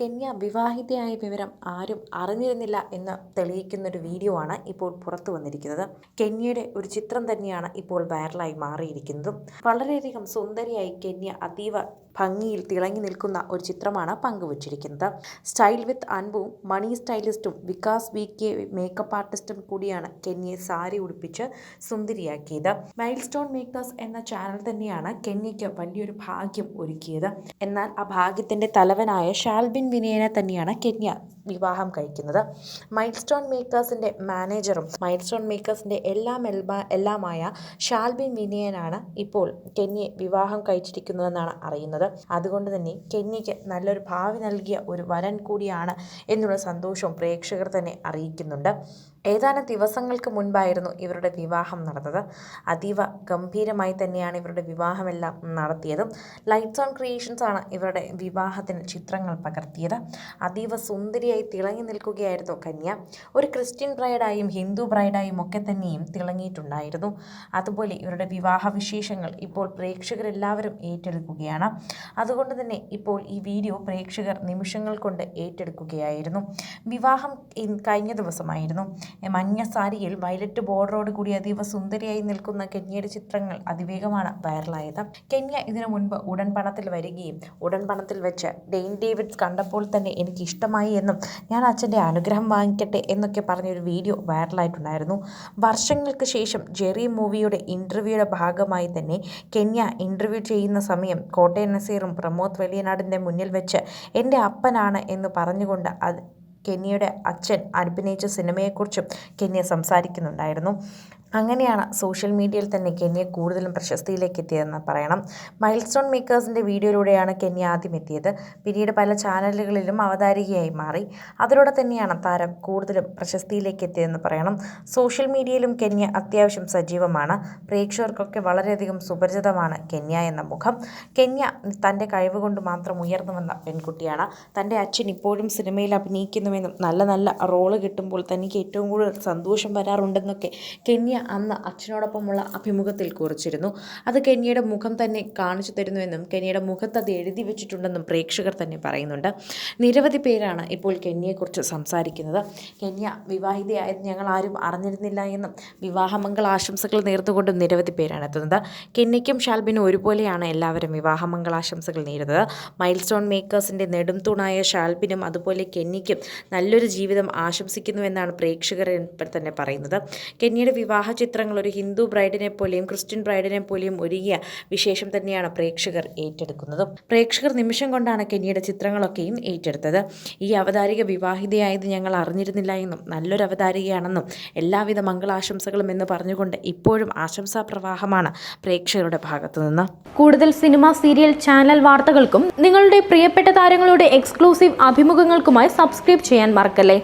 Kenya വിവാഹിതയായ വിവരം ആരും അറിഞ്ഞിരുന്നില്ല എന്ന് തെളിയിക്കുന്ന ഒരു വീഡിയോ ആണ് ഇപ്പോൾ പുറത്തു വന്നിരിക്കുന്നത്. കെന്യയുടെ ഒരു ചിത്രം തന്നെയാണ് ഇപ്പോൾ വൈറലായി മാറിയിരിക്കുന്നതും. വളരെയധികം സുന്ദരിയായി കെന്യ അതീവ ഭംഗിയിൽ തിളങ്ങി നിൽക്കുന്ന ഒരു ചിത്രമാണ് പങ്കുവച്ചിരിക്കുന്നത്. സ്റ്റൈൽ വിത്ത് അൻപുവും മണി സ്റ്റൈലിസ്റ്റും വികാസ് വി കെ മേക്കപ്പ് ആർട്ടിസ്റ്റും കൂടിയാണ് കെന്നിയെ സാരി ഉടുപ്പിച്ച് സുന്ദരിയാക്കിയത്. മൈൽ സ്റ്റോൺ മേക്കേഴ്സ് എന്ന ചാനൽ തന്നെയാണ് കെന്യയ്ക്ക് വലിയൊരു ഭാഗ്യം ഒരുക്കിയത്. എന്നാൽ ആ ഭാഗ്യത്തിന്റെ തലവനായ ഷാൽബിൻ വിനയനെ തന്നെയാണ് കെന്യ വിവാഹം കഴിക്കുന്നത്. മൈൽ സ്റ്റോൺ മേക്കേഴ്സിന്റെ മാനേജറും മൈൽ സ്റ്റോൺ മേക്കേഴ്സിന്റെ എല്ലാം എൽബ എല്ലാമായ ഷാൽബിൻ വിനയനാണ് ഇപ്പോൾ കെന്യെ വിവാഹം കഴിച്ചിരിക്കുന്നതെന്നാണ് അറിയുന്നത്. അതുകൊണ്ട് തന്നെ കെന്യയ്ക്ക് നല്ലൊരു ഭാവി നൽകിയ ഒരു വരൻ കൂടിയാണ് എന്നുള്ള സന്തോഷവും പ്രേക്ഷകർ തന്നെ അറിയിക്കുന്നുണ്ട്. ഏതാനും ദിവസങ്ങൾക്ക് മുൻപായിരുന്നു ഇവരുടെ വിവാഹം നടന്നത്. അതീവ ഗംഭീരമായി തന്നെയാണ് ഇവരുടെ വിവാഹമെല്ലാം നടത്തിയതും. ലൈറ്റ്സ് ഓൺ ക്രിയേഷൻസ് ആണ് ഇവരുടെ വിവാഹത്തിന് ചിത്രങ്ങൾ പകർത്തിയത്. അതീവ സുന്ദരിയായി തിളങ്ങി നിൽക്കുകയായിരുന്നു കന്യ. ഒരു ക്രിസ്ത്യൻ ബ്രൈഡായും ഹിന്ദു ബ്രൈഡായും ഒക്കെ തന്നെയും തിളങ്ങിയിട്ടുണ്ടായിരുന്നു. അതുപോലെ ഇവരുടെ വിവാഹ വിശേഷങ്ങൾ ഇപ്പോൾ പ്രേക്ഷകരെല്ലാവരും ഏറ്റെടുക്കുകയാണ്. അതുകൊണ്ട് തന്നെ ഇപ്പോൾ ഈ വീഡിയോ പ്രേക്ഷകർ നിമിഷങ്ങൾ കൊണ്ട് ഏറ്റെടുക്കുകയായിരുന്നു. വിവാഹം കഴിഞ്ഞ ദിവസമായിരുന്നു. മഞ്ഞ സാരിയിൽ വയലറ്റ് ബോർഡറോട് കൂടി അതീവ സുന്ദരിയായി നിൽക്കുന്ന കെന്യയുടെ ചിത്രങ്ങൾ അതിവേഗമാണ് വൈറലായത്. കെന്യ ഇതിനു മുൻപ് ഉടൻ പണത്തിൽ വരികയും ഉടൻ പണത്തിൽ വെച്ച് ഡെയിൻ ഡേവിഡ്സ് കണ്ടപ്പോൾ തന്നെ എനിക്ക് ഇഷ്ടമായി എന്നും ഞാൻ അച്ഛന്റെ അനുഗ്രഹം വാങ്ങിക്കട്ടെ എന്നൊക്കെ പറഞ്ഞൊരു വീഡിയോ വൈറലായിട്ടുണ്ടായിരുന്നു. വർഷങ്ങൾക്ക് ശേഷം ജെറി മൂവിയുടെ ഇന്റർവ്യൂയുടെ ഭാഗമായി തന്നെ കെന്യ ഇന്റർവ്യൂ ചെയ്യുന്ന സമയം കോട്ടയം നസീറും പ്രമോദ് വെളിയനാടിന്റെ മുന്നിൽ വെച്ച് എന്റെ അപ്പനാണ് എന്ന് പറഞ്ഞുകൊണ്ട് അത് കെന്യയുടെ അച്ഛൻ അഭിനയിച്ച സിനിമയെക്കുറിച്ചും കെന്നിയ സംസാരിക്കുന്നുണ്ടായിരുന്നു. അങ്ങനെയാണ് സോഷ്യൽ മീഡിയയിൽ തന്നെ കെന്യ കൂടുതലും പ്രശസ്തിയിലേക്ക് എത്തിയതെന്ന് പറയണം. മൈൽ സ്റ്റോൺ മേക്കേഴ്സിന്റെ വീഡിയോയിലൂടെയാണ് കെന്യ ആദ്യം എത്തിയത്. പിന്നീട് പല ചാനലുകളിലും അവതാരികയായി മാറി. അതിലൂടെ തന്നെയാണ് താരം കൂടുതലും പ്രശസ്തിയിലേക്ക് എത്തിയതെന്ന് പറയണം. സോഷ്യൽ മീഡിയയിലും കെന്യ അത്യാവശ്യം സജീവമാണ്. പ്രേക്ഷകർക്കൊക്കെ വളരെയധികം സുപരിചിതമാണ് കെന്യ എന്ന മുഖം. കെന്യ തന്റെ കഴിവ് കൊണ്ട് മാത്രം ഉയർന്നു വന്ന പെൺകുട്ടിയാണ്. തന്റെ അച്ഛൻ ഇപ്പോഴും സിനിമയിൽ അഭിനയിക്കുന്നുവെന്നും നല്ല നല്ല റോൾ കിട്ടുമ്പോൾ തനിക്ക് ഏറ്റവും കൂടുതൽ സന്തോഷം വരാറുണ്ടെന്നൊക്കെ കെന്യ അന്ന് അച്ഛനോടൊപ്പമുള്ള അഭിമുഖത്തിൽ കുറിച്ചിരുന്നു. അത് കെന്യയുടെ മുഖം തന്നെ കാണിച്ചു തരുന്നുവെന്നും കെന്യയുടെ മുഖത്ത് അത് എഴുതി വെച്ചിട്ടുണ്ടെന്നും പ്രേക്ഷകർ തന്നെ പറയുന്നുണ്ട്. നിരവധി പേരാണ് ഇപ്പോൾ കെന്യയെക്കുറിച്ച് സംസാരിക്കുന്നത്. കെന്യ വിവാഹിതയായത് ഞങ്ങൾ ആരും അറിഞ്ഞിരുന്നില്ല എന്നും വിവാഹമംഗള ആശംസകൾ നേർന്നുകൊണ്ടും നിരവധി പേരാണ് എത്തുന്നത്. കെന്യയ്ക്കും ഷാൽബിനും ഒരുപോലെയാണ് എല്ലാവരും വിവാഹമംഗളാശംസകൾ നേരുന്നത്. മൈൽ സ്റ്റോൺ മേക്കേഴ്സിന്റെ നെടും തൂണായ ഷാൽബിനും അതുപോലെ കെന്യയ്ക്കും നല്ലൊരു ജീവിതം ആശംസിക്കുന്നുവെന്നാണ് പ്രേക്ഷകർ തന്നെ പറയുന്നത്. കെന്യയുടെ വിവാഹ ചിത്രങ്ങൾ ഒരു ഹിന്ദു ബ്രൈഡിനെ പോലെയും ക്രിസ്ത്യൻ ബ്രൈഡിനെ പോലെയും ഒരുങ്ങിയ വിശേഷം തന്നെയാണ് പ്രേക്ഷകർ ഏറ്റെടുക്കുന്നത്. പ്രേക്ഷകർ നിമിഷം കൊണ്ടാണ് കെനിയുടെ ചിത്രങ്ങളൊക്കെയും ഏറ്റെടുത്തത്. ഈ അവതാരിക വിവാഹിതയായത് ഞങ്ങൾ അറിഞ്ഞിരുന്നില്ല എന്നും നല്ലൊരു അവതാരികയാണെന്നും എല്ലാവിധ മംഗളാശംസകളും എന്ന് പറഞ്ഞുകൊണ്ട് ഇപ്പോഴും ആശംസാ പ്രവാഹമാണ് പ്രേക്ഷകരുടെ ഭാഗത്തു നിന്ന് കൂടുതൽ സിനിമ സീരിയൽ ചാനൽ വാർത്തകൾക്കും നിങ്ങളുടെ പ്രിയപ്പെട്ട താരങ്ങളുടെ എക്സ്ക്ലൂസീവ് അഭിമുഖങ്ങൾക്കുമായി സബ്സ്ക്രൈബ് ചെയ്യാൻ മറക്കല്ലേ?